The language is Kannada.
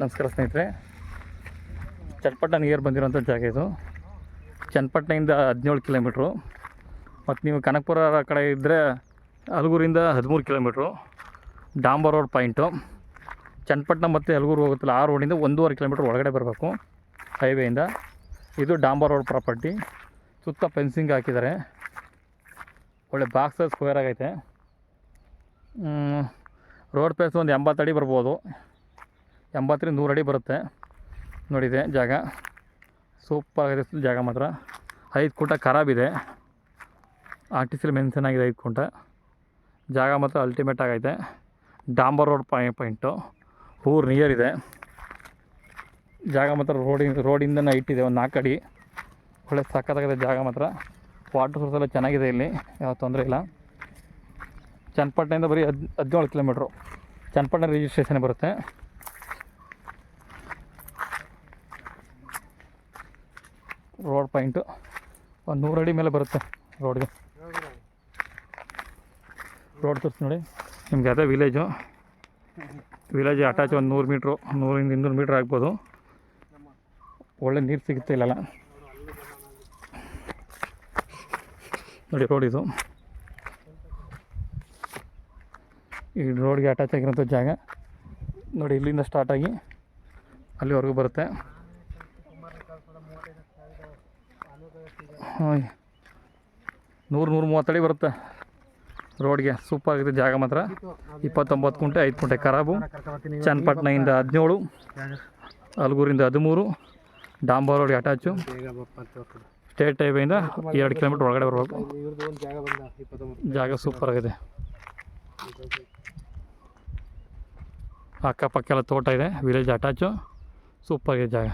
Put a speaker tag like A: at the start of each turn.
A: ನಮಸ್ಕಾರ ಸ್ನೇಹಿತರೆ. ಚನ್ನಪಟ್ಟಣ ನಿಯರ್ ಬಂದಿರೋಂಥ ಜಾಗ ಇದು. ಚನ್ನಪಟ್ಟಣದಿಂದ ಹದಿನೇಳು ಕಿಲೋಮೀಟ್ರು ಮತ್ತು ನೀವು ಕನಕಪುರ ಕಡೆ ಇದ್ದರೆ ಹಲಗೂರಿಂದ ಹದಿಮೂರು ಕಿಲೋಮೀಟ್ರು ಡಾಂಬರ್ ರೋಡ್ ಪಾಯಿಂಟು ಚನ್ನಪಟ್ಟಣ ಮತ್ತು ಹಲಗೂರು ಹೋಗುತ್ತಲ್ಲ, ಆ ರೋಡಿಂದ ಒಂದೂವರೆ ಕಿಲೋಮೀಟ್ರ್ ಒಳಗಡೆ ಬರಬೇಕು ಹೈವೇಯಿಂದ ಇದು. ಡಾಂಬರ್ ರೋಡ್ ಪ್ರಾಪರ್ಟಿ ಸುತ್ತ ಫೆನ್ಸಿಂಗ್ ಹಾಕಿದ್ದಾರೆ. ಒಳ್ಳೆ ಬಾಕ್ಸ್ ಸ್ಕ್ವೇರ್ ಆಗೈತೆ. ರೋಡ್ ಪ್ಲೇಸ್ ಒಂದು ಎಂಬತ್ತು ಅಡಿ ಬರ್ಬೋದು. ಎಂಬತ್ತರಿಂದ ನೂರು ಅಡಿ ಬರುತ್ತೆ. ನೋಡಿದೆ ಜಾಗ. ಸೂಪರ್ ಆಗಿದೆ ಜಾಗ ಮಾತ್ರ. ಐದು ಕುಂಟ ಖರಾಬಿದೆ ಆರ್ ಟಿ ಸಿಲಿ ಮೆನ್ಷನ್ ಆಗಿದೆ ಐದು ಕುಂಟ. ಜಾಗ ಮಾತ್ರ ಅಲ್ಟಿಮೇಟ್ ಆಗೈತೆ. ಡಾಂಬರ್ ರೋಡ್ ಪಾಯಿಂಟ್ ಪಾಯಿಂಟು ಊರು ನಿಯರ್ ಇದೆ. ಜಾಗ ಮಾತ್ರ ರೋಡಿಂದ ರೋಡಿಂದನೇ ಇಟ್ಟಿದೆ ಒಂದು ನಾಲ್ಕು ಅಡಿ. ಒಳ್ಳೆ ಸಕ್ಕತ್ತಾಗಿದೆ ಜಾಗ ಮಾತ್ರ. ವಾಟರ್ ಸೋರ್ಸ್ ಎಲ್ಲ ಚೆನ್ನಾಗಿದೆ ಇಲ್ಲಿ ಯಾವ ತೊಂದರೆ ಇಲ್ಲ. ಚನ್ನಪಟ್ಟಣದಿಂದ ಬರೀ ಹದ್, ಹದಿನೇಳು ಕಿಲೋಮೀಟ್ರು ಚನ್ನಪಟ್ಟಣ ರಿಜಿಸ್ಟ್ರೇಷನ್ ಬರುತ್ತೆ. ರೋಡ್ ಪಾಯಿಂಟು ಒಂದು ನೂರು ಅಡಿ ಮೇಲೆ ಬರುತ್ತೆ ರೋಡ್ಗೆ. ರೋಡ್ ತೋರಿಸಿ ನೋಡಿ. ನಿಮ್ಗೆ ಅದೇ ವಿಲೇಜು ವಿಲೇಜ್ ಅಟ್ಯಾಚ್ ಒಂದು ನೂರು ಮೀಟ್ರು ನೂರಿಂದ ಇನ್ನೂರು ಮೀಟ್ರ್ ಆಗ್ಬೋದು. ಒಳ್ಳೆ ನೀರು ಸಿಗುತ್ತೆ ಇಲ್ಲೆಲ್ಲ. ನೋಡಿ ರೋಡ್ ಇದು. ಈ ರೋಡ್ಗೆ ಅಟ್ಯಾಚ್ ಆಗಿರೋಂಥ ಜಾಗ ನೋಡಿ ಇಲ್ಲಿಂದ ಸ್ಟಾರ್ಟಾಗಿ ಅಲ್ಲಿವರೆಗೂ ಬರುತ್ತೆ. ನೂರು ನೂರು ಮೂವತ್ತಡಿ ಬರುತ್ತೆ ರೋಡ್ಗೆ. ಸೂಪರ್ ಆಗಿದೆ ಜಾಗ ಮಾತ್ರ. ಇಪ್ಪತ್ತೊಂಬತ್ತು ಕುಂಟೆ, ಐದು ಕುಂಟೆ ಖರಾಬು ಚನ್ನಪಟ್ಟಣದಿಂದ ಹದಿನೇಳು. ಅಲ್ಗೂರಿಂದ ಹದಿಮೂರು. ಡಾಂಬರ್ ರೋಡ್ಗೆ ಅಟ್ಯಾಚು. ಸ್ಟೇಟ್ ಹೈವೇಯಿಂದ ಎರಡು ಕಿಲೋಮೀಟ್ರ್ ಒಳಗಡೆ ಬರಬೇಕು. ಜಾಗ ಸೂಪರ್ ಆಗಿದೆ. ಅಕ್ಕಪಕ್ಕ ಎಲ್ಲ ತೋಟ ಇದೆ ವಿಲೇಜ್ ಅಟ್ಯಾಚು. ಸೂಪರ್ ಆಗಿದೆ ಜಾಗ.